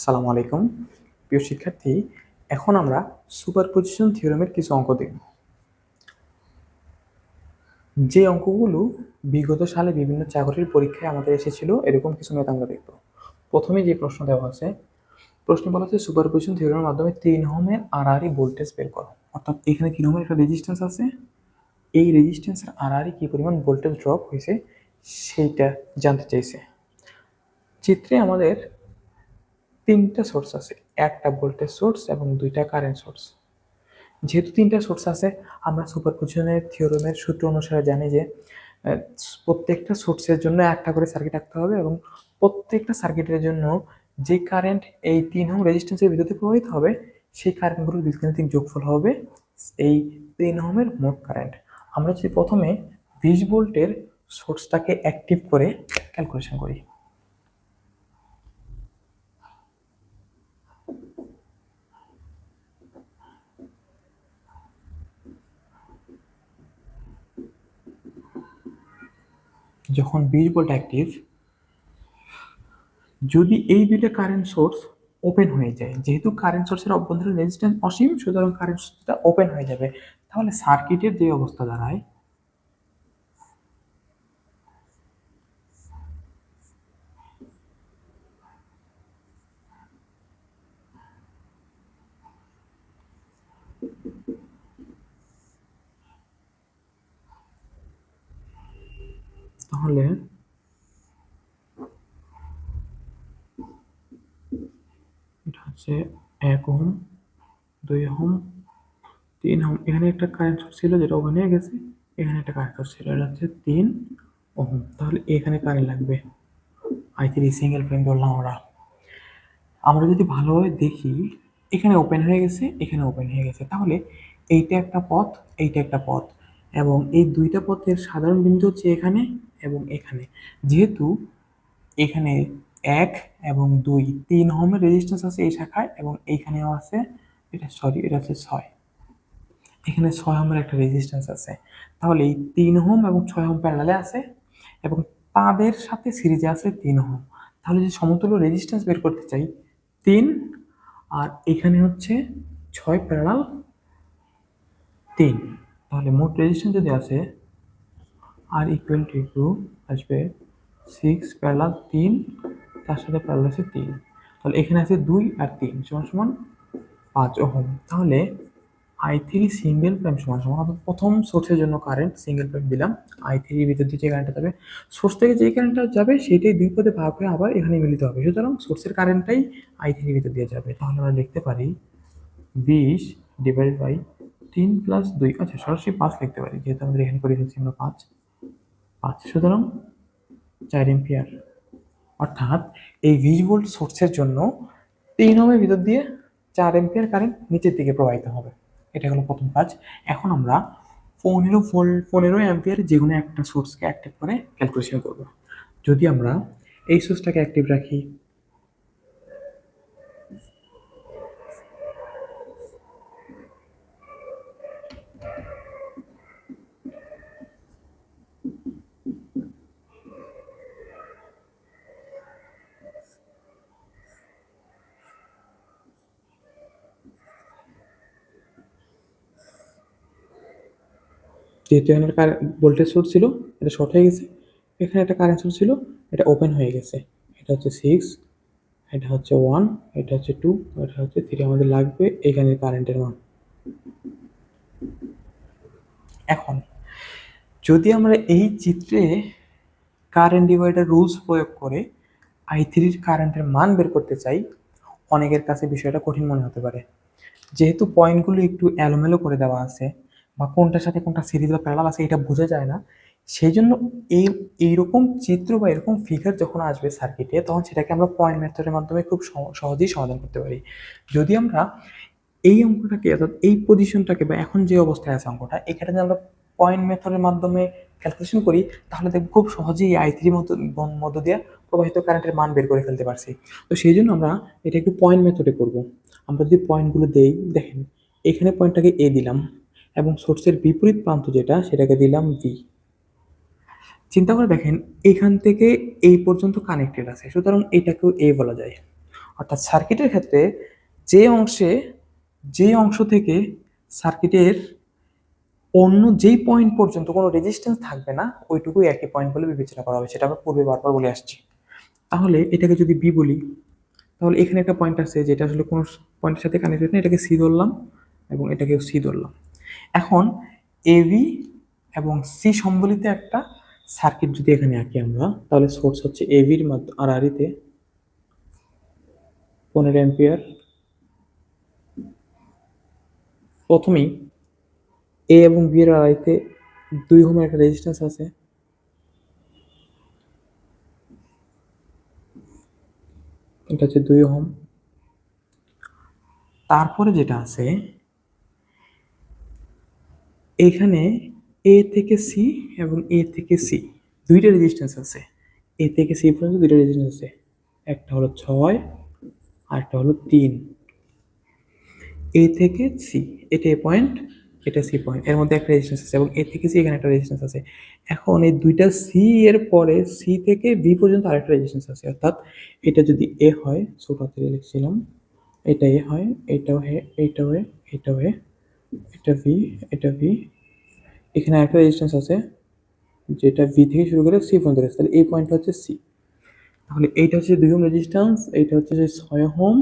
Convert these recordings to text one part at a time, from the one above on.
আসসালামু আলাইকুম। প্রিয় শিক্ষার্থী, এখন আমরা সুপারপজিশন থিওরেমের কিছু অঙ্ক দেখব। যে অঙ্কগুলো বিগত সালে বিভিন্ন চাকরির পরীক্ষায় আমাদের এসেছিল, এরকম কিছু ম্যাথ আমরা দেখব। প্রথমে যে প্রশ্ন দেওয়া আছে প্রশ্ন বলা হচ্ছে সুপারপজিশন থিওরেমের মাধ্যমে তিন হোমের আড়াআড়ি ভোল্টেজ বের করো। অর্থাৎ এখানে তিন হোমের একটা রেজিস্ট্যান্স আছে। এই রেজিস্ট্যান্সের আড়াআড়ি কী পরিমাণ ভোল্টেজ ড্রপ হয়েছে, সেইটা জানতে চাইছে। চিত্রে আমাদের তিনটা সোর্স আছে, একটা ভোল্টেজ সোর্স এবং দুইটা কারেন্ট সোর্স। যেহেতু তিনটা সোর্স আছে, আমরা সুপারপজিশনের থিওরেমের সূত্র অনুসারে জানি যে প্রত্যেকটা সোর্সের জন্য একটা করে সার্কিট রাখতে হবে এবং প্রত্যেকটা সার্কিটের জন্য যে কারেন্ট এই তিন হোম রেজিস্ট্যান্সের ভিতরে প্রবাহিত হবে, সেই কারেন্টগুলোর বীজগাণিতিক যোগফল হবে এই তিন হোমের মোট কারেন্ট। আমরা যদি প্রথমে বিশ ভোল্টের সোর্সটাকে অ্যাক্টিভ করে ক্যালকুলেশন করি। যখন বিশ ভোল্ট অ্যাক্টিভ যদি এই দুইটা কারেন্ট সোর্স ওপেন হয়ে যায়, যেহেতু কারেন্ট সোর্সের অভ্যন্তরীণ রেজিস্ট্যান্স অসীম, সুতরাং কারেন্ট সোর্সটা ওপেন হয়ে যাবে, তাহলে সার্কিটের যে অবস্থা দাঁড়ায় তাহলে এটা হচ্ছে এক ওহম, দুই ওহম, তিন ওহম। এখানে একটা কারেন্ট সোর্স ছিল যেটা হয়ে গেছে, এখানে একটা কারেন্ট সোর্স ছিল, এটা হচ্ছে তিন ওহম। তাহলে এখানে কারেন্ট লাগবে। আই থ্রি সিঙ্গেল ফ্রেম ধরলাম আমরা। আমরা যদি ভালোভাবে দেখি, এখানে ওপেন হয়ে গেছে, এখানে ওপেন হয়ে গেছে। তাহলে এইটা একটা পথ, এইটা একটা পথ। এবং এই দুইটা পথের সাধারণ বিন্দু হচ্ছে এখানে এবং এখানে। যেহেতু এখানে এক এবং দুই, তিন হোমের রেজিস্ট্যান্স আছে এই শাখায় এবং এইখানেও আছে এটা সরি এটা হচ্ছে ছয়। এখানে ছয় হোমের একটা রেজিস্ট্যান্স আছে। তাহলে এই তিন হোম এবং ছয় হোম প্যারালালে আছে এবং তাদের সাথে সিরিজে আছে তিন হোম তাহলে যে সমতুল্য রেজিস্ট্যান্স বের করতে চাই, তিন, আর এখানে হচ্ছে ছয় প্যারালাল তিন। তাহলে মোট রেজিস্ট্যান্স যদি আছে আর ইকুয়াল টু টু আসবে সিক্স প্যারালাল তিন, তার সাথে প্যারালাল আছে তিন। তাহলে এখানে আছে দুই আর তিন, সমান সমান পাঁচ ওহম। তাহলে আই থ্রি সিঙ্গেল প্রাইম সমান সমান অর্থাৎ প্রথম সোর্সের জন্য কারেন্ট সিঙ্গেল প্রাইম দিলাম। আই থ্রির ভিতর দিয়ে যে কারেন্টটা যাবে সোর্স থেকে যে কারেন্টটা যাবে, সেটাই দুই পদে ভাগ হয়ে আবার এখানে মিলিত হবে। সুতরাং সোর্সের কারেন্টটাই আই থ্রির ভিতর দিয়ে যাবে। তাহলে আমরা লিখতে পারি বিশ ডিভাইড বাই তিন প্লাস দুই। আচ্ছা সরাসরি পাঁচ লিখতে পারি, যেহেতু আমাদের এখানে করে ফেলছি আমরা পাঁচ। পাঁচ সুতরাং চার এম্পিয়ার অর্থাৎ এই বিশ ভোল্ট সোর্সের জন্য তিন ওমের ভিতর দিয়ে চার এম্পিয়ার কারেন্ট নিচের দিকে প্রবাহিত হবে। এটা হলো প্রথম কাজ। এখন আমরা পনেরো ভোল্ট, পনেরো অ্যাম্পিয়ার যে কোনো একটা সোর্সকে অ্যাক্টিভ করে ক্যালকুলেশন করব। যদি আমরা এই সোর্সটাকে অ্যাক্টিভ রাখি যেহেতু এখানে একটা ভোল্টেজ সোর্স ছিল, এটা শর্ট হয়ে গেছে। এখানে একটা কারেন্ট সোর্স ছিল, এটা ওপেন হয়ে গেছে। এটা হচ্ছে সিক্স এটা হচ্ছে ওয়ান এটা হচ্ছে টু এটা হচ্ছে থ্রি আমাদের লাগবে এখানে কারেন্টের মান। এখন, যদি আমরা এই চিত্রে কারেন্ট ডিভাইডার রুলস প্রয়োগ করে আই থ্রির কারেন্টের মান বের করতে চাই, অনেকের কাছে বিষয়টা কঠিন মনে হতে পারে। যেহেতু পয়েন্টগুলো একটু এলোমেলো করে দেওয়া আছে বা কোনটার সাথে কোনটা সিরিজ বা প্যারালাল আছে এটা বোঝা যায় না। সেই জন্য এই, এইরকম চিত্র বা এরকম ফিগার যখন আসবে সার্কিটে তখন সেটাকে আমরা পয়েন্ট মেথডের মাধ্যমে খুব সহজেই সমাধান করতে পারি। যদি আমরা এই অঙ্কটাকে অর্থাৎ এই পজিশনটাকে বা এখন যে অবস্থায় আছে অঙ্কটা, এখানে যদি আমরা পয়েন্ট মেথডের মাধ্যমে ক্যালকুলেশন করি, তাহলে দেখব খুব সহজেই আই থ্রি মধ্য দিয়ে প্রবাহিত কারেন্টের মান বের করে ফেলতে পারছি। তো সেই জন্য আমরা এটা একটু পয়েন্ট মেথডে করব। আমরা যদি পয়েন্টগুলো দেই, দেখেন, এখানে পয়েন্টটাকে এ দিলাম। এবং সোর্সের বিপরীত প্রান্ত যেটা, সেটাকে দিলাম বি চিন্তা করে দেখেন, এখান থেকে এই পর্যন্ত কানেক্টেড আছে। সুতরাং এটাকেও এ বলা যায়। অর্থাৎ সার্কিটের ক্ষেত্রে যে অংশে, যে অংশ থেকে সার্কিটের অন্য যেই পয়েন্ট পর্যন্ত কোনো রেজিস্ট্যান্স থাকবে না, ওইটুকুই একই পয়েন্ট বলে বিবেচনা করা হবে। সেটা আমরা পূর্বে বারবার বলে আসছি। তাহলে এটাকে যদি বি বলি, তাহলে এখানে একটা পয়েন্ট আছে যেটা আসলে কোনো পয়েন্টের সাথে কানেক্টেড না, এটাকে সি ধরলাম এবং এটাকেও সি ধরলাম। এখন এবি এবং সি সম্বলিত একটা সার্কিট যদি এখানে আঁকি আমরা, তাহলে সোর্স হচ্ছে এবির মাধ্যমে আর আরিতে পনেরো অ্যাম্পিয়ার প্রথমেই এ এবং বি এর আড়াইতে দুই হোমের একটা রেজিস্ট্যান্স আছে। এটা হচ্ছে দুই হোম তারপরে যেটা আছে এখানে এ থেকে সি এবং এ থেকে সি দুইটা রেজিস্ট্যান্স আছে। এ থেকে সি পর্যন্ত দুইটা রেজিস্ট্যান্স আছে। একটা হলো ছয় আর একটা হলো তিন। এ থেকে সি এটা এ পয়েন্ট এটা সি পয়েন্ট এর মধ্যে একটা রেজিস্ট্যান্স আছে এবং এ থেকে সি এখানে একটা রেজিস্ট্যান্স আছে। এখন এই দুইটা সি এর পরে সি থেকে বি পর্যন্ত আরেকটা রেজিস্ট্যান্স আছে। অর্থাৎ এটা যদি এ হয় হাতে লিখছিলাম, এটা এ হয়, এটাও হে এটাও এ এটাও এ এটা ভি এটা ভি এখানে একটা রেজিস্ট্যান্স আছে, যেটা ভি থেকে শুরু করে সি পর্যন্ত রয়েছে তাহলে এই পয়েন্টটা হচ্ছে সি তাহলে এইটা হচ্ছে দুই হোম রেজিস্ট্যান্স এইটা হচ্ছে যে ছয় হোম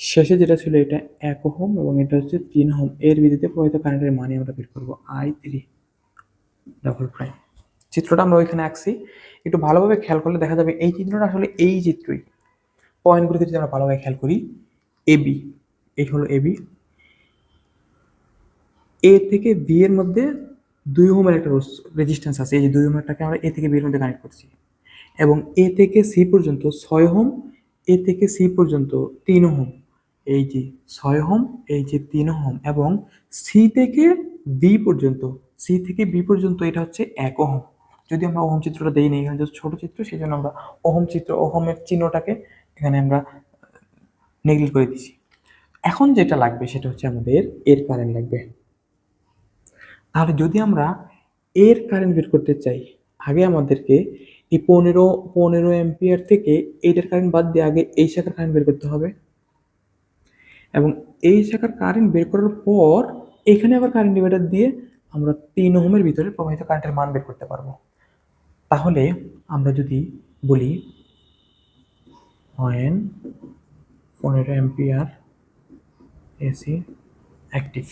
শেষে যেটা ছিল এটা এক হোম এবং এটা হচ্ছে তিন হোম এর ভিত্তিতে প্রবাহিত কারেন্টের মানে আমরা বের করব আই থ্রি ডাবল প্রাইম চিত্রটা আমরা ওইখানে আঁকছি। একটু ভালোভাবে খেয়াল করলে দেখা যাবে এই চিত্রটা আসলে এই চিত্রই। পয়েন্টগুলোকে যদি আমরা ভালোভাবে খেয়াল করি এবি এই হলো এবি এ থেকে বি এর মধ্যে দুই হোমের একটা রেজিস্ট্যান্স আছে। এই যে দুই হোমেরটাকে আমরা এ থেকে বি এর মধ্যে কানেক্ট করছি। এবং এ থেকে সি পর্যন্ত ছয় হোম এ থেকে সি পর্যন্ত তিন হোম এই যে ছয় হোম এই যে তিন হোম এবং সি থেকে বি পর্যন্ত সি থেকে বি পর্যন্ত এটা হচ্ছে এক ওহম। যদি আমরা ওহম চিত্রটা দেই না, এখানে যে ছোট চিত্র সেই জন্য আমরা ওহম চিত্র, ওহমের চিহ্নটাকে এখানে আমরা নেগলেক্ট করে দিছি। এখন যেটা লাগবে, সেটা হচ্ছে আমাদের এর কারেন্ট লাগবে। তাহলে যদি আমরা এর কারেন্ট বের করতে চাই, আগে আমাদেরকে এই পনেরো পনেরো এম্পিয়ার থেকে এইটার কারেন্ট বাদ দিয়ে আগে এই শাখার কারেন্ট বের করতে হবে। এবং এই শাখার কারেন্ট বের করার পর এখানে আবার কারেন্ট ডিভাইডার দিয়ে আমরা তিন ওহমের ভিতরে প্রবাহিত কারেন্টের মান বের করতে পারব। তাহলে আমরা যদি বলি পয়েন্ট পনেরো এম্পিয়ার এসি অ্যাক্টিভ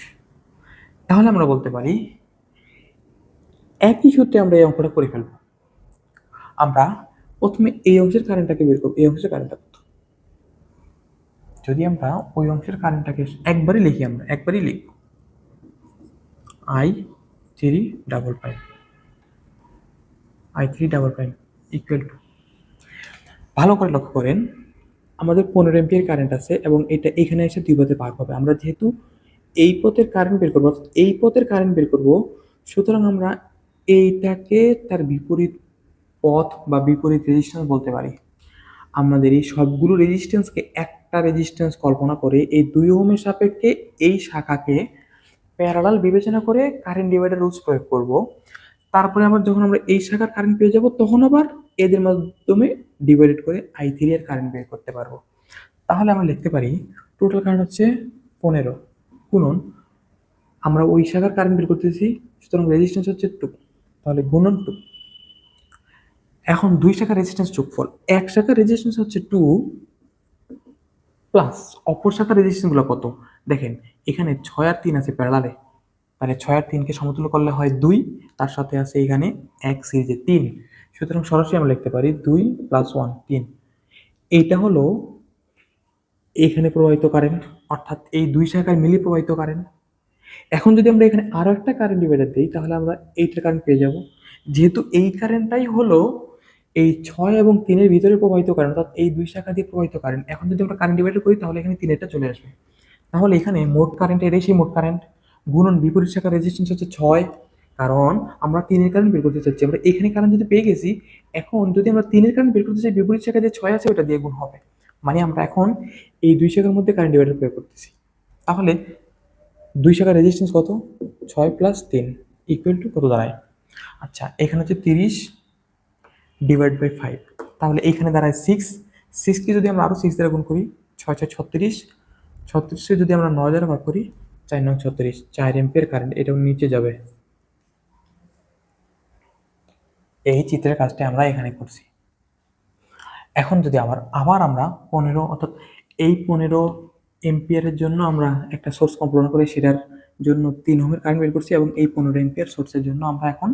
তাহলে আমরা বলতে পারি, একই সূত্রে আমরা এই অঙ্কটা করে ফেলব। আমরা প্রথমে এই অংশের কারেন্টটাকে বের করব, এই অংশের কারেন্টটা কত? যদি আমরা ওই অংশের কারেন্টটাকে একবারই লিখি আমরা, একবারই লিখব। I three double prime I three double prime equal to ভালো করে লক্ষ্য করেন, আমাদের পনেরো এমপিয়ার কারেন্ট আছে এবং এটা এখানে এসে দুই পথে ভাগ হবে। আমরা যেহেতু এই পথের কারেন্ট বের করব এই পথের কারেন্ট বের করব, সুতরাং আমরা এইটাকে তার বিপরীত পথ বা বিপরীত রেজিস্ট্যান্স বলতে পারি। আমাদের এই সবগুলো রেজিস্ট্যান্সকে একটা রেজিস্ট্যান্স কল্পনা করে, এই দুই ওহমের সাপেক্ষে এই শাখাকে প্যারালাল বিবেচনা করে কারেন্ট ডিভাইডার রুলস প্রয়োগ করব। তারপরে আবার যখন আমরা এই শাখার কারেন্ট পেয়ে যাব, তখন আবার এদের মাধ্যমে ডিভাইডেড করে আই থ্রি এর কারেন্ট বের করতে পারব। তাহলে আমরা লিখতে পারি টোটাল কারেন্ট হচ্ছে পনেরো। গুণন, আমরা ওই শাখার কারেন্ট বের করতেছি, সুতরাং রেজিস্ট্যান্স হচ্ছে টু তাহলে গুণন টু এখন দুই শাখার রেজিস্ট্যান্স যোগফল, এক শাখার রেজিস্ট্যান্স হচ্ছে টু প্লাস অপর শাখার রেজিস্ট্যান্সগুলো কত? দেখেন, এখানে ছয় আর তিন আছে প্যারালালে মানে ছয় আর তিনকে সমতুল্য করলে হয় দুই, তার সাথে আছে এখানে এক সিরিজে তিন। সুতরাং সরাসরি আমরা লিখতে পারি দুই প্লাস ওয়ান তিন। এইটা হলো এখানে প্রবাহিত কারেন্ট অর্থাৎ এই দুই শাখায় মিলিয়ে প্রবাহিত কারেন্ট এখন যদি আমরা এখানে আরও একটা কারেন্ট ডিভাইডার দিই, তাহলে আমরা এইটার কারেন্ট পেয়ে যাব। যেহেতু এই কারেন্টটাই হলো এই ছয় এবং তিনের ভিতরে প্রবাহিত কারেন্ট অর্থাৎ এই দুই শাখা দিয়ে প্রবাহিত কারেন্ট এখন যদি আমরা কারেন্ট ডিভাইডার করি, তাহলে এখানে তিনেরটা চলে আসবে। তাহলে এখানে মোট কারেন্ট এটাই সেই মোট কারেন্ট গুণন বিপরীত শাখার রেজিস্ট্যান্স হচ্ছে ছয়, কারণ আমরা তিনের কারেন্ট বের করতে চাচ্ছি। আমরা এখানে কারেন্ট যদি পেয়ে গেছি, এখন যদি আমরা তিনের কারেন্ট বের করতে চাই, বিপরীত শাখা যে ছয় আছে, ওটা দিয়ে গুণ হবে। মানে আমরা এখন এই দুই শাখার মধ্যে কারেন্ট ডিভাইডার প্রয়োগ করতেছি। তাহলে দুই শাখার রেজিস্ট্যান্স কত? ছয় প্লাস তিন ইকুয়াল টু কত দাঁড়ায়? আচ্ছা এখানে হচ্ছে তিরিশ ডিভাইড বাই ফাইভ তাহলে এখানে দাঁড়ায় সিক্স সিক্সকে যদি আমরা আরও সিক্স দ্বারা গুণ করি, ছয় ছয়, ছত্রিশ। ছত্রিশকে যদি আমরা নয় দ্বারা ভাগ করি, চার নয়, ছত্রিশ। চার এম্পিয়ার কারেন্ট এটাও নিচে যাবে। এই চিত্রের কাজটা আমরা এখানে করছি। এখন যদি আবার আবার আমরা পনেরো অর্থাৎ এই পনেরো এম্পিয়ারের জন্য আমরা একটা সোর্স কম্পোনেন্ট করে, সেটার জন্য তিন ওহমের কারেন্ট বের করছি এবং এই পনেরো এম্পিয়ার সোর্সের জন্য আমরা এখন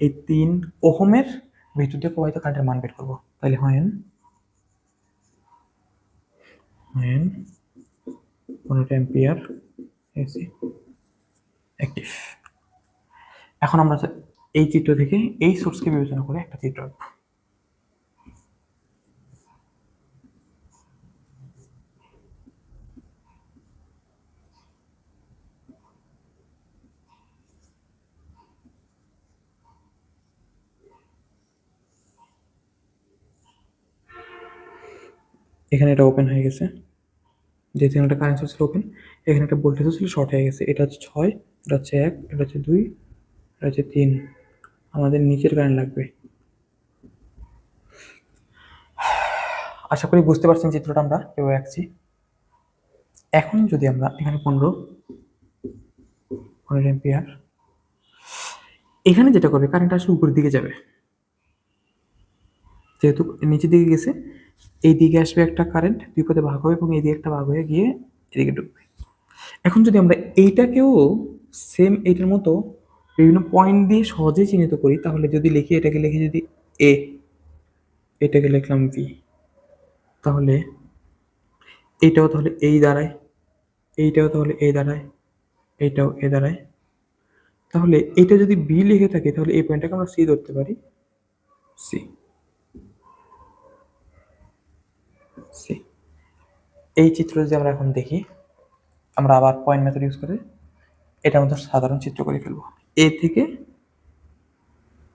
এই তিন ওহমের ভিতর দিয়ে প্রবাহিত কারেন্টের মান বের করব। তাহলে হয় এখন আমরা এই চিত্র থেকে এই সোর্সকে বিবেচনা করে একটা চিত্র আঁকবো। এখানে এটা ওপেন হয়ে গেছে। এখানে একটা কারেন্ট সোর্স ওপেন এখানে একটা ভোল্টেজ ছিল শর্ট হয়ে গেছে। এটা হচ্ছে ছয়, এটা হচ্ছে এক, এটা হচ্ছে দুই, এটা হচ্ছে তিন। আমাদের নিচের কারেন্ট লাগবে। আশা করি বুঝতে পারছেন চিত্রটা আমরা এভাবে আঁকছি। এখন যদি আমরা এখানে পনেরো পনেরো এম্পিয়ার এখানে যেটা করবে কারেন্ট আসলে উপরের দিকে যাবে। যেহেতু নিচের দিকে গেছে এই দিকে আসবে একটা কারেন্ট পথে ভাগ হবে এবং এই দিকে একটা ভাগ হয়ে গিয়ে এদিকে ঢুকবে। এখন যদি আমরা এইটাকেও সেম এইটার মতো বিভিন্ন পয়েন্ট দিয়ে সহজেই চিহ্নিত করি, তাহলে যদি লিখি এটাকে লিখি যদি এ এটাকে লিখলাম ভি তাহলে এইটাও তাহলে এই দাঁড়ায়, এইটাও তাহলে এই দাঁড়ায়, এইটাও এ দাঁড়ায়। তাহলে এটা যদি বি লিখে থাকে, তাহলে এই পয়েন্টটাকে আমরা সি ধরতে পারি সি সি। এই চিত্র যদি আমরা এখন দেখি, আমরা আবার পয়েন্ট মেথড ইউজ করে এটা আমাদের সাধারণ চিত্র করে ফেলব। এ থেকে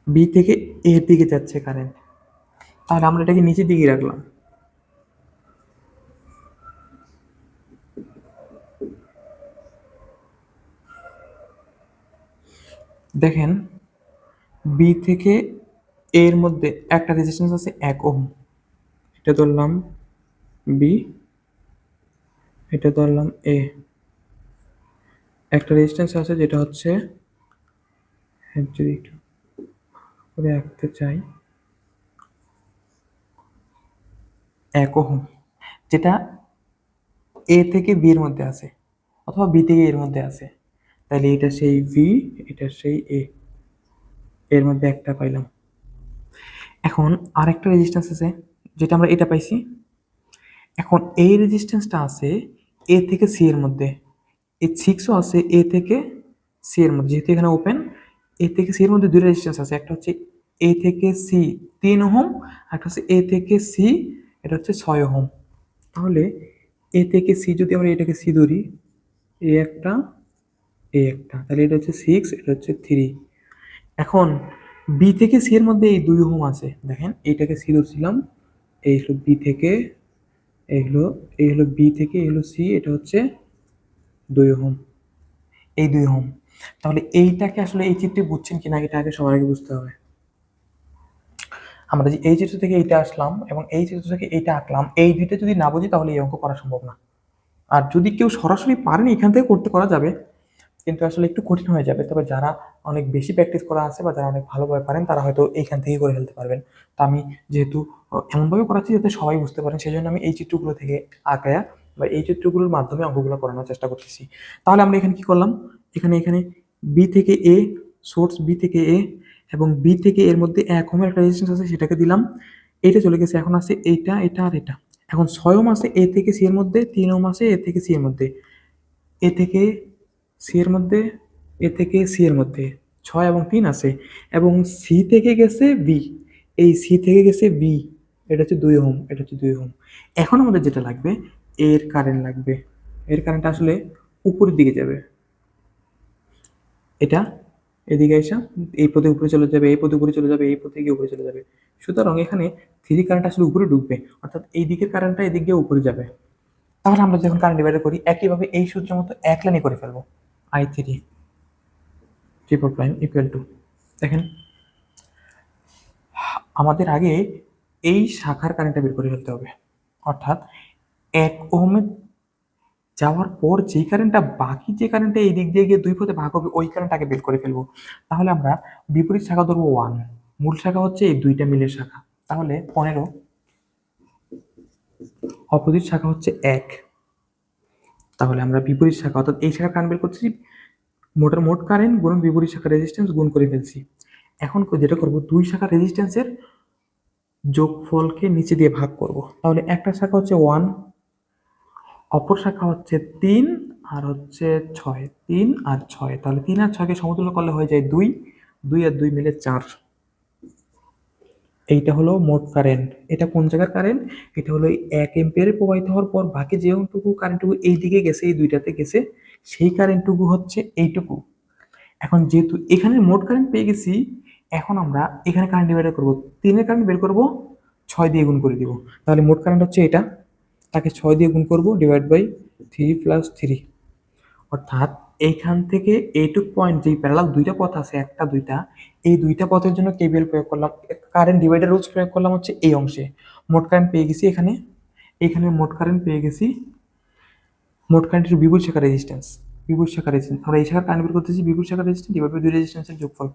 বি থেকে এর দিকে যাচ্ছে কারেন্ট তাহলে আমরা এটাকে নিচের দিকে রাখলাম। দেখেন বি থেকে এর মধ্যে একটা রেজিস্ট্যান্স আছে এক ওহম। এটা ধরলাম বি এটা ধরলাম এ একটা রেজিস্ট্যান্স আছে যেটা হচ্ছে যদি একটু করে আঁকতে চাই। এক ওহম, যেটা এ থেকে বি এর মধ্যে আছে, অথবা বি থেকে এর মধ্যে আছে। তাহলে এটা সেই ভি এটা সেই এ এর মধ্যে একটা পাইলাম। এখন আরেকটা রেজিস্ট্যান্স আছে, যেটা আমরা এটা পাইছি। এখন এই রেজিস্ট্যান্সটা আছে এ থেকে সি এর মধ্যে। এই সিক্সও আছে এ থেকে সি এর মধ্যে। যেহেতু এখানে ওপেন এ থেকে সি এর মধ্যে দুই রেজিস্ট্যান্স আছে। একটা হচ্ছে এ থেকে সি তিন ওহম একটা হচ্ছে এ থেকে সি এটা হচ্ছে ছয় ওহম। তাহলে এ থেকে সি যদি আমরা এটাকে সি ধরি এ একটা এ একটা। তাহলে এটা হচ্ছে সিক্স এটা হচ্ছে থ্রি এখন বি থেকে সি এর মধ্যে এই দুই ওহম আছে। দেখেন এইটাকে সি ধরছিলাম এই বি থেকে এই হলো এই হলো বি থেকে, এই হলো সি এটা হচ্ছে দুই হোম এই দুই হোম তাহলে এইটাকে আসলে এই চিত্রে বুঝছেন কিনা, এটা আগে সবার আগে বুঝতে হবে। আমরা যে এই চিত্র থেকে এইটা আসলাম এবং এই চিত্র থেকে এইটা আঁকলাম, এই দুইটা যদি না বুঝি তাহলে এই অঙ্ক করা সম্ভব না। আর যদি কেউ সরাসরি পারেন, এখান থেকে করতে করা যাবে। কিন্তু আসলে একটু কঠিন হয়ে যাবে। তবে যারা অনেক বেশি প্র্যাকটিস করা আছে বা যারা অনেক ভালোভাবে পারেন, তারা হয়তো এইখান থেকেই করে ফেলতে পারবেন। তো আমি যেহেতু এমনভাবে করাচ্ছি যাতে সবাই বুঝতে পারেন সেই জন্য আমি এই চিত্রগুলো থেকে আঁকায়া বা এই চিত্রগুলোর মাধ্যমে অঙ্কগুলো করানোর চেষ্টা করতেছি। তাহলে আমরা এখানে কি করলাম? এখানে এখানে বি থেকে এ সোর্স বি থেকে এ এবং বি থেকে এর মধ্যে এক হোমের একটা রেজিস্ট্যান্স আছে, সেটাকে দিলাম। এটা চলে গেছে, এখন আছে এইটা এটা আর এটা। এখন ছয় আছে এ থেকে সি এর মধ্যে, তিন আছে এ থেকে সি এর মধ্যে। এ থেকে সি এর মধ্যে এ থেকে সি এর মধ্যে। ছয় এবং তিন আছে। এবং সি থেকে গেছে বি এই সি থেকে গেছে বি এটা হচ্ছে দুই হোম এটা হচ্ছে দুই হোম এখন আমাদের যেটা লাগবে এর কারেন্ট লাগবে। এর কারেন্ট আসলে উপরের দিকে যাবে। এটা এদিকে এসে এই পথে উপরে চলে যাবে, এই পথে উপরে চলে যাবে, এই পথে গিয়ে উপরে চলে যাবে। সুতরাং এখানে থ্রি কারেন্ট আসলে উপরে ঢুকবে। অর্থাৎ এই দিকের কারেন্টটা এদিক দিয়ে উপরে যাবে। তাহলে আমরা যখন কারেন্ট ডিভাইডার করি, একইভাবে এই সূত্রের মতো এক লাইনে করে ফেলব। I three triple prime equal to দেখেন, আমাদের আগে এই শাখার কারেন্টটা বের করে ফেলতে হবে। অর্থাৎ এক ওহমে যাওয়ার পর যেই কারেন্টটা বাকি যে কারেন্টটা এই দিক দিয়ে গিয়ে দুই পথে ভাগ হবে, ওই কারেন্টটাকে বের করে ফেলব। তাহলে আমরা বিপরীত শাখা ধরবো ওয়ান মূল শাখা হচ্ছে এই দুইটা মিলের শাখা। তাহলে পনেরো, অপোজিট শাখা হচ্ছে এক। তাহলে আমরা বিপরীত শাখা অর্থাৎ এই শাখা কারেন্ট করছি মোটর মোট কারেন্ট গুণ বিপরীত শাখা রেজিস্ট্যান্স গুণ করে ফেলছি। এখন যেটা করব, দুই শাখা রেজিস্ট্যান্সের যোগফলকে নিচে দিয়ে ভাগ করব। তাহলে একটা শাখা হচ্ছে ওয়ান অপর শাখা হচ্ছে তিন, আর হচ্ছে ছয়। তিন আর ছয়। তাহলে তিন আর ছয়কে সমতুল্য করলে হয়ে যায় দুই। দুই আর দুই মিলে চার। এইটা হলো মোট কারেন্ট এটা কোন জায়গার কারেন্ট এটা হলো এক এম্পিয়ারে প্রবাহিত হওয়ার পর বাকি যেটুকু কারেন্টটুকু এই দিকে গেছে, এই দুইটাতে গেছে, সেই কারেন্টটুকু হচ্ছে এইটুকু। এখন যেহেতু এখানে মোট কারেন্ট পেয়ে গেছি, এখন আমরা এখানে কারেন্ট ডিভাইড করব। তিনের কারেন্ট বের করব, ছয় দিয়ে গুণ করে দিব। তাহলে মোট কারেন্ট হচ্ছে এটা। তাকে ছয় দিয়ে গুণ করব divide by three plus three অর্থাৎ এইখান থেকে এইটুক পয়েন্ট যেই প্যারালাল দুইটা পথ আছে, একটা দুইটা এই দুইটা পথের জন্য কেবিএল প্রয়োগ করলাম। কারেন্ট ডিভাইডার রুলস প্রয়োগ করলাম হচ্ছে এই অংশে। মোট কারেন্ট পেয়ে গেছি এখানে। এখানে মোট কারেন্ট পেয়ে গেছি। মোট কারেন্টের বিপুল শাখা রেজিস্ট্যান্স বিপুল শাখা রেজিস্ট্যান্স আমরা এই শাখা কারেন্ট বের করতেছি বিপুল শাখা রেজিস্ট্যান্স ডিভাইড বাই দুই রেজিস্ট্যান্সের যোগফল।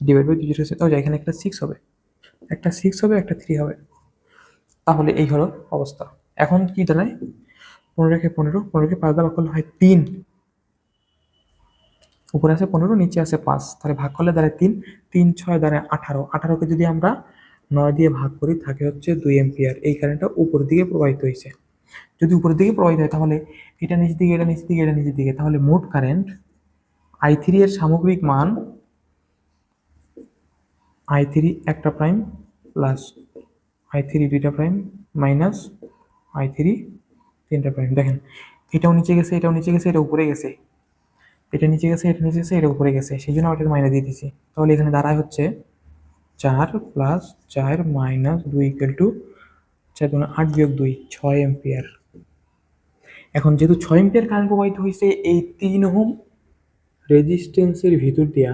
ডিভাইড বাই দুই রেজিস্ট্যান্স ও এখানে একটা সিক্স হবে। একটা সিক্স হবে, একটা থ্রি হবে। তাহলে এই হলো অবস্থা। এখন কি দাঁড়ায় পনেরো রেখে পনেরো পনেরোকে পাঁচ দ্বারা করলে হয় তিন। উপরে আছে পনেরো, নিচে আছে পাঁচ। তাহলে ভাগ করলে দাঁড়ায় তিন। তিন, ছয় দাঁড়ায় আঠারো। আঠারোকে যদি আমরা নয় দিয়ে ভাগ করি, থাকে হচ্ছে দুই এম্পিয়ার। এই কারেন্টটা উপরের দিকে প্রবাহিত হয়েছে যদি উপরের দিকে প্রবাহিত হয়, তাহলে এটা নিচের দিকে, এটা নিচের দিকে, এটা নিচের দিকে। তাহলে মোট কারেন্ট আই থ্রি এর সামগ্রিক মান আই থ্রি একটা প্রাইম প্লাস আই থ্রি দুইটা প্রাইম মাইনাস আই থ্রি তিনটা প্রাইম দেখেন, এটাও নিচে গেছে, এটাও নিচে গেছে, এটা উপরে গেছে। এটা নিচে গেছে, এটা নিচে গেছে, এটা উপরে গেছে। সেই জন্য ওটাকে মাইনাস দিয়ে দিছি তাহলে এখানে দাঁড়ায় হচ্ছে চার প্লাস চার মাইনাস দুই ইকুয়াল টু চার দুগুণ আট বিয়োগ দুই, ছয় এম্পিয়ার এখন যেহেতু ছয় এম্পিয়ার কারেন্ট প্রবাহিত হয়েছে, এই তিন হোম রেজিস্ট্যান্সের ভিতর দিয়া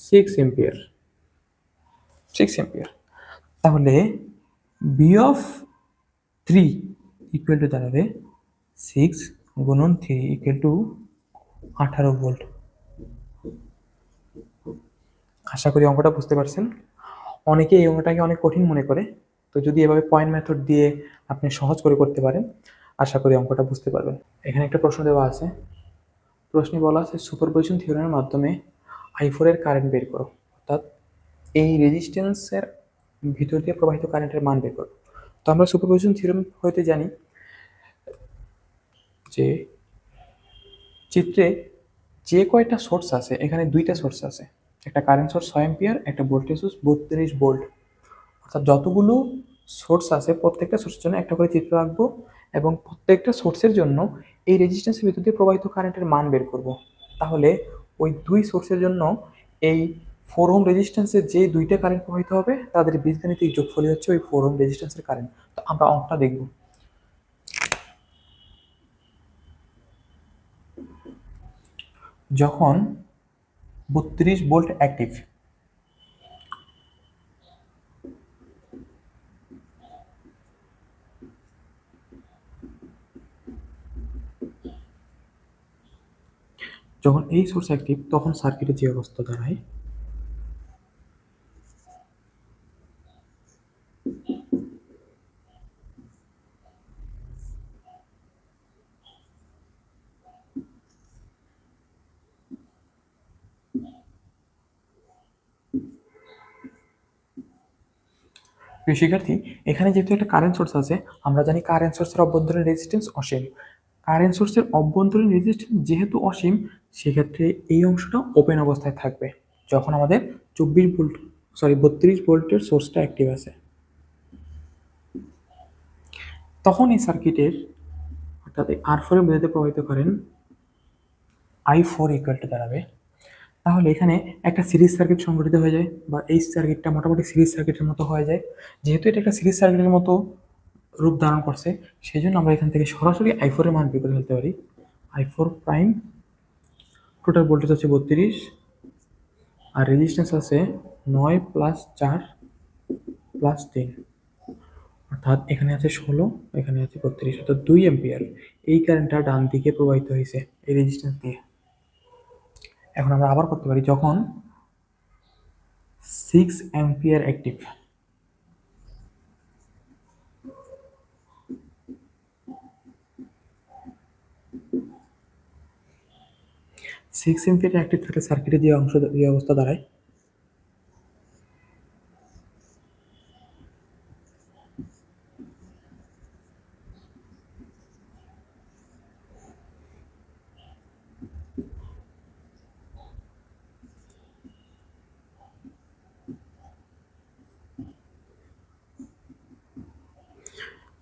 সিক্স এম্পিয়ার সিক্স এম্পিয়ার তাহলে V of three equal to দাঁড়াবে সিক্স গুণন থ্রি ইকুয়াল টু আঠারো ভোল্ট। আশা করি অঙ্কটা বুঝতে পারছেন। অনেকে এই অঙ্কটাকে অনেক কঠিন মনে করে, তো যদি এভাবে পয়েন্ট মেথড দিয়ে আপনি সহজ করে করতে পারেন, আশা করি অঙ্কটা বুঝতে পারবেন। এখানে একটা প্রশ্ন দেওয়া আছে। প্রশ্নে বলা আছে, সুপারপোজিশন থিওরামের মাধ্যমে আই ফোরের কারেন্ট বের করো। অর্থাৎ এই রেজিস্ট্যান্সের ভিতর দিয়ে প্রবাহিত কারেন্টের মান বের করো। তো আমরা সুপারপোজিশন থিওরাম হইতে জানি যে চিত্রে যে কয়টা সোর্স আছে, এখানে দুইটা সোর্স আছে। একটা কারেন্ট সোর্স ছয় এম্পিয়ার একটা ভোল্টেজ সোর্স বত্রিশ ভোল্ট। অর্থাৎ যতগুলো সোর্স আছে, প্রত্যেকটা সোর্সের জন্য একটা করে চিত্র আঁকবো এবং প্রত্যেকটা সোর্সের জন্য এই রেজিস্ট্যান্সের ভিতর দিয়ে প্রবাহিত কারেন্টের মান বের করব। তাহলে ওই দুই সোর্সের জন্য এই ফোর ওম রেজিস্ট্যান্সে যে দুইটা কারেন্ট প্রবাহিত হবে, তাদের বীজগাণিতিক যোগফলই হচ্ছে ওই ফোর ওম রেজিস্ট্যান্সের কারেন্ট তো আমরা অঙ্কটা দেখব। যখন বত্রিশ ভোল্ট অ্যাক্টিভ। যখন এই সোর্স অ্যাক্টিভ তখন সার্কিটে যে অবস্থা দাঁড়ায় প্রিয় শিক্ষার্থী এখানে যেহেতু একটা কারেন্ট সোর্স আছে, আমরা জানি কারেন্ট সোর্সের অভ্যন্তরীণ রেজিস্ট্যান্স অসীম। কারেন্ট সোর্সের অভ্যন্তরীণ রেজিস্ট্যান্স যেহেতু অসীম, সেক্ষেত্রে এই অংশটা ওপেন অবস্থায় থাকবে। যখন আমাদের চব্বিশ ভোল্ট সরি বত্রিশ ভোল্টের সোর্সটা অ্যাক্টিভ আছে। তখন এই সার্কিটের অর্থাৎ আর ফোরের মধ্যে প্রভাবিত করেন আই ফোর ইকুয়াল টু দাঁড়াবে। তাহলে এখানে একটা সিরিজ সার্কিট সংগঠিত হয়ে যায় বা এই সার্কিটটা মোটামুটি সিরিজ সার্কিটের মতো হয়ে যায়। যেহেতু এটা একটা সিরিজ সার্কিটের মতো রূপ ধারণ করছে সেই জন্য আমরা এখান থেকে সরাসরি আই ফোরের মান বের করে ফেলতে পারি। I four prime total voltage হচ্ছে বত্রিশ, আর রেজিস্ট্যান্স আছে নয় প্লাস চার প্লাস তিন। অর্থাৎ এখানে আছে ষোলো, এখানে আছে বত্রিশ, অর্থাৎ দুই এম্পিয়ার এই কারেন্টটা ডান দিকে প্রবাহিত হয়েছে, এই রেজিস্ট্যান্স দিয়ে। এখন আমরা আবার করতে পারি যখন six ampere active six ampere active থাকলে সার্কিটে যে অংশ, যে অবস্থা দাঁড়ায়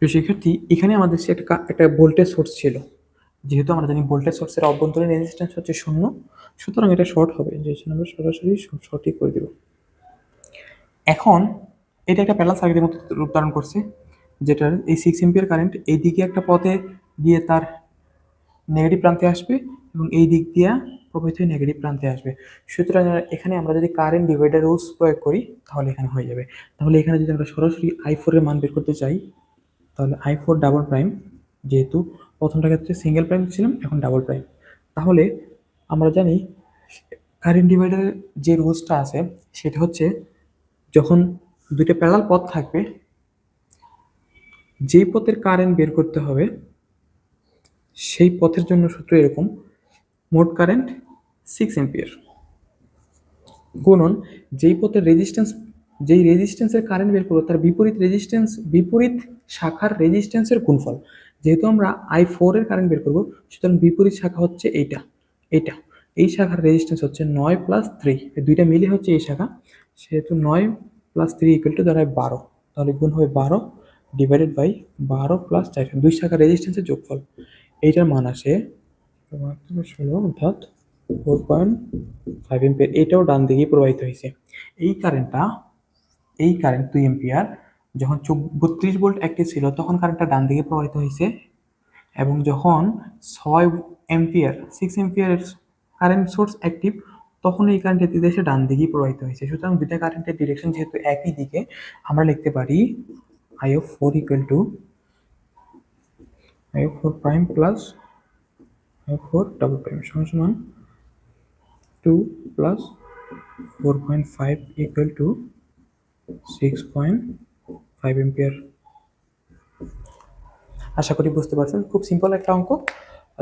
প্রিয় শিক্ষার্থী, এখানে আমাদের সে একটা একটা ভোল্টেজ সোর্স ছিল। যেহেতু আমরা জানি ভোল্টেজ সোর্সের অভ্যন্তরীণ রেজিস্ট্যান্স হচ্ছে শূন্য, সুতরাং এটা শর্ট হবে, যে আমরা সরাসরি শর্টই করে দেব। এখন, এটা একটা প্যারাল সার্কিটের মতো রূপ ধারণ করছে, যেটার এই সিক্স এম্পিয়ার কারেন্ট এই দিকে একটা পথে গিয়ে তার নেগেটিভ প্রান্তে আসবে এবং এই দিক দিয়ে প্রবাহিত হয়ে নেগেটিভ প্রান্তে আসবে। সুতরাং এখানে আমরা যদি কারেন্ট ডিভাইডার রুলস প্রয়োগ করি, তাহলে এখানে হয়ে যাবে। তাহলে এখানে যদি আমরা সরাসরি আই ফোরের মান বের করতে চাই তাহলে আই ফোর ডাবল প্রাইম যেহেতু প্রথমটা ক্ষেত্রে সিঙ্গেল প্রাইম ছিলাম এখন ডাবল প্রাইম তাহলে আমরা জানি কারেন্ট ডিভাইডারের যে রুলসটা আছে, সেটা হচ্ছে যখন দুটো প্যারাল পথ থাকবে, যেই পথের কারেন্ট বের করতে হবে, সেই পথের জন্য সূত্র এরকম, মোট কারেন্ট সিক্স এম্পিয়ার গুণন যেই পথের রেজিস্ট্যান্স যেই রেজিস্ট্যান্সের কারেন্ট বের করব, তার বিপরীত রেজিস্ট্যান্স বিপরীত শাখার রেজিস্ট্যান্সের গুণফল। যেহেতু আমরা আই ফোরের কারেন্ট বের করব, সুতরাং বিপরীত শাখা হচ্ছে এইটা এইটা। এই শাখার রেজিস্ট্যান্স হচ্ছে নয় প্লাস থ্রি দুইটা মিলে হচ্ছে এই শাখা। সেহেতু নয় প্লাস থ্রি ইকুয়াল টু দাঁড়ায় বারো। তাহলে গুণ হবে বারো ডিভাইডেড বাই বারো প্লাস চার। দুই শাখার রেজিস্ট্যান্সের যোগফল। এইটার মান আসে ষোলো অর্থাৎ ফোর পয়েন্ট ফাইভ এম্পিয়ার এটাও ডান দিকেই প্রবাহিত হয়েছে। এই কারেন্টটা এই কারেন্ট দুই এম্পিয়ার যখন বত্রিশ ভোল্ট অ্যাক্টিভ ছিল, তখন কারেন্টটা ডান দিকে প্রবাহিত হয়েছে এবং যখন ছয় এম্পিয়ার সিক্স এম্পিয়ারের কারেন্ট সোর্স অ্যাক্টিভ তখন এই কারেন্টের এসে ডান দিকেই প্রবাহিত হয়েছে। সুতরাং দুইটা কারেন্টের ডিরেকশন যেহেতু একই দিকে, আমরা লিখতে পারি I of four equal to I of four prime plus I of four double prime সমান সমান two plus four point five equal to six point five ampere আশা করি বুঝতে পারছেন, খুব সিম্পল একটা অঙ্ক।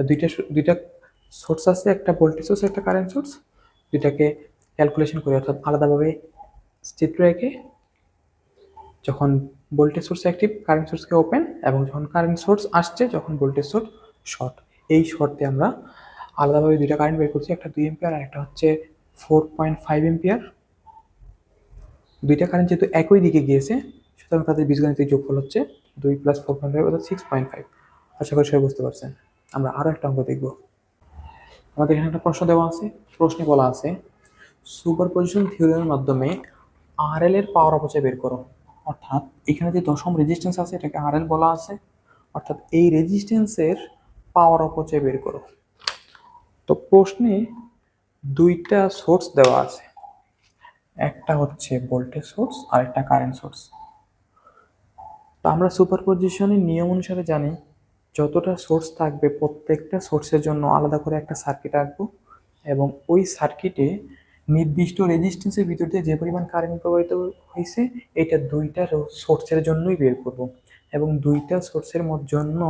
দুইটা দুইটা সোর্স আছে, একটা ভোল্টেজ সোর্স একটা কারেন্ট সোর্স দুইটাকে ক্যালকুলেশন করে অর্থাৎ আলাদাভাবে চিত্র এঁকে যখন ভোল্টেজ সোর্স অ্যাক্টিভ কারেন্ট সোর্সকে ওপেন এবং যখন কারেন্ট সোর্স আসছে, যখন ভোল্টেজ সোর্স শর্ট এই শর্তে আমরা আলাদাভাবে দুইটা কারেন্ট বের করছি, একটা দুই এম্পিয়ার আর একটা হচ্ছে ফোর পয়েন্ট ফাইভ এম্পিয়ার দুইটা কারেন্ট যেহেতু একই দিকে গিয়েছে, সুতরাং তাদের বীজগণিতের যোগফল হচ্ছে দুই প্লাস ফোর পয়েন্ট ফাইভ অর্থাৎ সিক্স পয়েন্ট ফাইভ আশা করি সবাই বুঝতে পারছেন। আমরা আরও একটা অঙ্ক দেখব। আমাদের এখানে একটা প্রশ্ন দেওয়া আছে, প্রশ্নে বলা আছে, সুপার পজিশন থিওরির মাধ্যমে আর এর পাওয়ার অপচয় বের করো। অর্থাৎ এখানে যে দশম রেজিস্ট্যান্স আছে, এটাকে আর এল বলা আছে, অর্থাৎ এই রেজিস্ট্যান্সের পাওয়ার অপচয় বের করো। তো প্রশ্নে দুইটা সোর্স দেওয়া আছে। একটা হচ্ছে ভোল্টেজ সোর্স আর একটা কারেন্ট সোর্স তো আমরা সুপারপজিশনের নিয়ম অনুসারে জানি যতটা সোর্স থাকবে প্রত্যেকটা সোর্সের জন্য আলাদা করে একটা সার্কিট আঁকবো এবং ওই সার্কিটে নির্দিষ্ট রেজিস্ট্যান্সের ভিতর দিয়ে যে পরিমাণ কারেন্ট প্রবাহিত হয়েছে, এটা দুইটা সোর্সের জন্যই বের করব। এবং দুইটা সোর্সের জন্য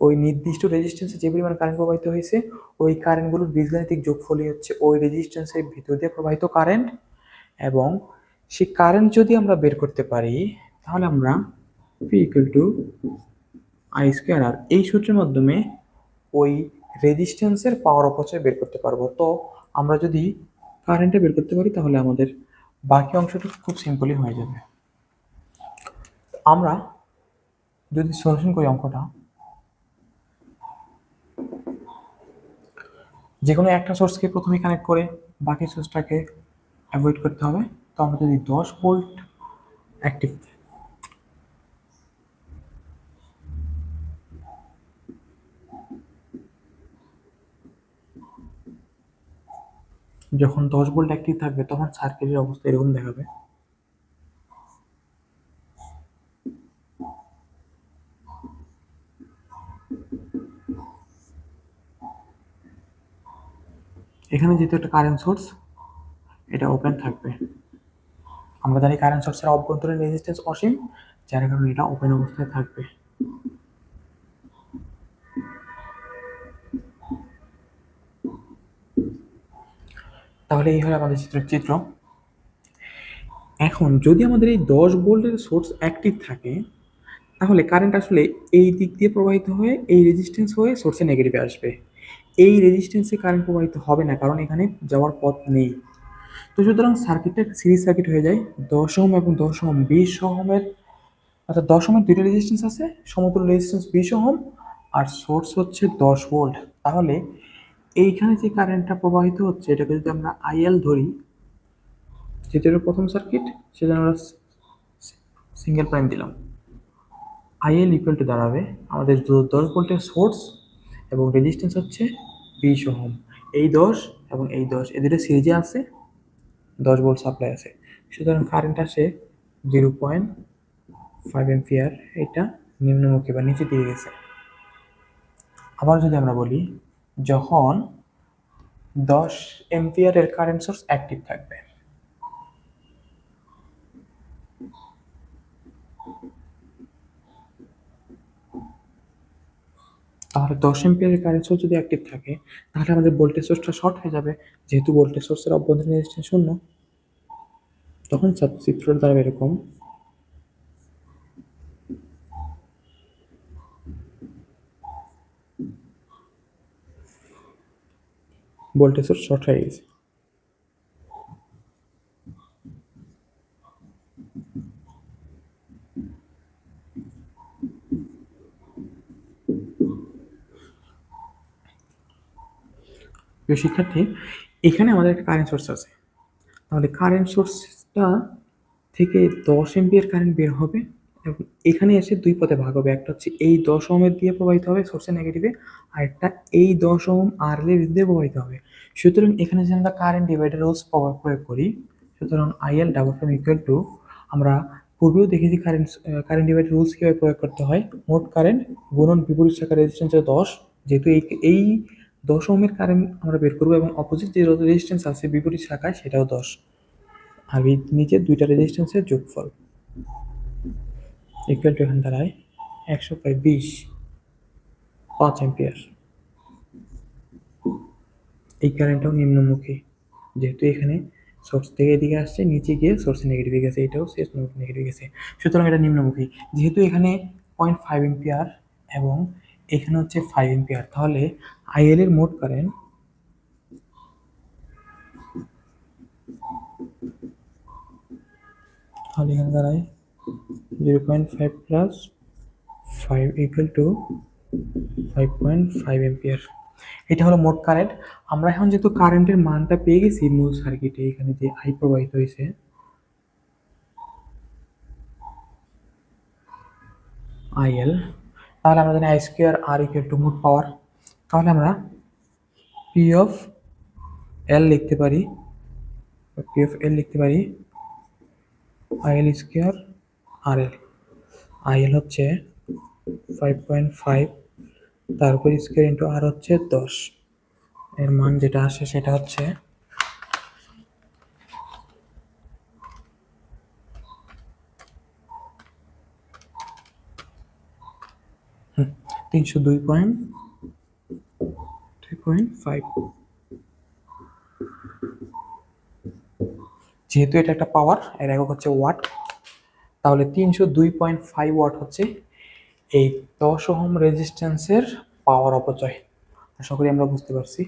ওই নির্দিষ্ট রেজিস্ট্যান্সে যে পরিমাণ কারেন্ট প্রবাহিত হয়েছে, ওই কারেন্টগুলোর বীজগাণিতিক যোগফলই হচ্ছে ওই রেজিস্ট্যান্সের ভিতর দিয়ে প্রবাহিত কারেন্ট এবং সেই কারেন্ট যদি আমরা বের করতে পারি, তাহলে আমরা P equal to I square R এই সূত্রের মাধ্যমে ওই রেজিস্ট্যান্সের পাওয়ার অপচয় বের করতে পারব। তো আমরা যদি কারেন্টটা বের করতে পারি, তাহলে আমাদের বাকি অংশটা খুব সিম্পলি হয়ে যাবে। আমরা যদি সলিউশন করি অঙ্কটা যে কোনো একটা সোর্সকে প্রথমে কানেক্ট করে বাকি সোর্সটাকে অ্যাভয়েড করতে হবে। তো আমরা যদি দশ ভোল্ট অ্যাক্টিভ যখন দশ ভোল্ট অ্যাক্টিভ থাকবে, তখন সার্কিটের অবস্থা এরকম দেখাবে। এখানে যেহেতু একটা কারেন্ট সোর্স এটা ওপেন থাকবে। আমরা জানি কারেন্ট সোর্সের অভ্যন্তরীণ রেজিস্ট্যান্স অসীম, যার কারণে এটা ওপেন অবস্থায় থাকবে। তাহলে এই হলো আমাদের চিত্র চিত্র। এখন যদি আমাদের এই দশ ভোল্টের সোর্স অ্যাক্টিভ থাকে, তাহলে কারেন্ট আসলে এই দিক দিয়ে প্রবাহিত হয়ে, এই রেজিস্ট্যান্স হয়ে সোর্সে নেগেটিভে আসবে। এই রেজিস্ট্যান্সে কারেন্ট প্রবাহিত হবে না, কারণ এখানে যাওয়ার পথ নেই। তো সুতরাং সার্কিটটা সিরিজ সার্কিট হয়ে যায়। দশ ওহম এবং দশ ওহম, বিশ ওহমের, অর্থাৎ দশ ওহমের দুটো রেজিস্ট্যান্স আছে, সমতুল্য রেজিস্ট্যান্স বিশ ওহম আর সোর্স হচ্ছে দশ ভোল্ট তাহলে এইখানে যে কারেন্টটা প্রবাহিত হচ্ছে, এটাকে যদি আমরা আইএল ধরি যেটা প্রথম সার্কিট সেটা আমরা সিঙ্গেল প্রাইম দিলাম। আইএল ইকুয়াল টু দাঁড়াবে আমাদের দশ ভোল্টের সোর্স এবং রেজিস্ট্যান্স হচ্ছে বিশ ওহম। এই দশ এবং এই দশ এদের সিরিজে আছে। দশ ভোল্ট সাপ্লাই আছে। সুতরাং কারেন্ট আসে জিরো পয়েন্ট ফাইভ এমপিয়ার এটা নিম্নমুখী বা নিচে দিয়ে গেছে। আবার যদি আমরা বলি, যখন দশ এমপিয়ারের কারেন্ট সোর্স অ্যাক্টিভ থাকবে তাহলে দশ এম্পিয়ারের কারেন্ট সোর্স যদি অ্যাক্টিভ থাকে, তাহলে আমাদের ভোল্টেজ সোর্সটা শর্ট হয়ে যাবে। যেহেতু ভোল্টেজ সোর্সের অভ্যন্তরীণ রেজিস্ট্যান্স শূন্য, তখন চিত্রটা দাঁড়াবে এরকম। ভোল্টেজ সোর্স শর্ট হয়ে গেছে। প্রিয় শিক্ষার্থী, এখানে আমাদের একটা কারেন্ট সোর্স আছে। তাহলে কারেন্ট সোর্সটা থেকে দশ এমপিয়ার কারেন্ট বের হবে এবং এখানে এসে দুই পথে ভাগ হবে। একটা হচ্ছে এই দশ ওহমের দিয়ে প্রবাহিত হবে সোর্সের নেগেটিভে আর একটা এই দশ ওহম আর এর দিয়ে প্রবাহিত হবে। সুতরাং এখানে যদি আমরা কারেন্ট ডিভাইডার রোজ প্রয়োগ করি, সুতরাং IL double prime equal to আমরা পূর্বেও দেখেছি কারেন্ট কারেন্ট ডিভাইডার রুলস কীভাবে প্রয়োগ করতে হয়। মোট কারেন্ট গুণন বিপরীত শাখা রেজিস্ট্যান্স দশ, যেহেতু এই এই দশ ওহমের কারেন্ট আমরা বের করব এবং অপোজিট যে রেজিস্ট্যান্স আছে, বিপরীত শাখায় সেটাও দশ। আর এই নিচে দুইটা রেজিস্ট্যান্সের যোগফল। ইকুয়াল টু এখান দাঁড়ায় একশো প্রায় বিশ, পাঁচ এম্পিয়ার এই কারেন্টটাও নিম্নমুখী। যেহেতু এখানে সোর্স থেকে এদিকে আসছে, নিচে গিয়ে সোর্সে নেগেটিভে গেছে, এটাও শেষ নেগেটিভে গেছে। সুতরাং এটা নিম্নমুখী। যেহেতু এখানে পয়েন্ট ফাইভ এম্পিয়ার এবং এখানে হচ্ছে ফাইভ এম্পিয়ার তাহলে আইএল এর মোট কারেন্ট তাহলে এখানে দাঁড়ায় zero point five plus five equal to five point five ampere এটা হলো মোট কারেন্ট আমরা এখন যেহেতু কারেন্টের মানটা পেয়ে গেছি মূল সার্কিটে এখানে যে আই প্রবাহিত হয়েছে। আইএল তাহলে আমরা জানি I square R equal to মোট পাওয়ার তাহলে আমরা পি অফ এল লিখতে পারি পি অফ এল লিখতে পারি IL square R L I L হচ্ছে ফাইভ পয়েন্ট ফাইভ তারপর স্কোয়ার ইন্টু আর হচ্ছে দশ। এর মান যেটা আসে সেটা হচ্ছে তিনশো দুই পয়েন্ট পয়েন্ট ফাইভ। যেহেতু এটা একটা পাওয়ার, এর একক হচ্ছে ওয়াট, তাহলে তিনশো দুই পয়েন্ট ফাইভ ওয়াট হচ্ছে এই দশ ওহম রেজিস্ট্যান্সের পাওয়ার অপচয়। আশা করি আমরা বুঝতে পারছি।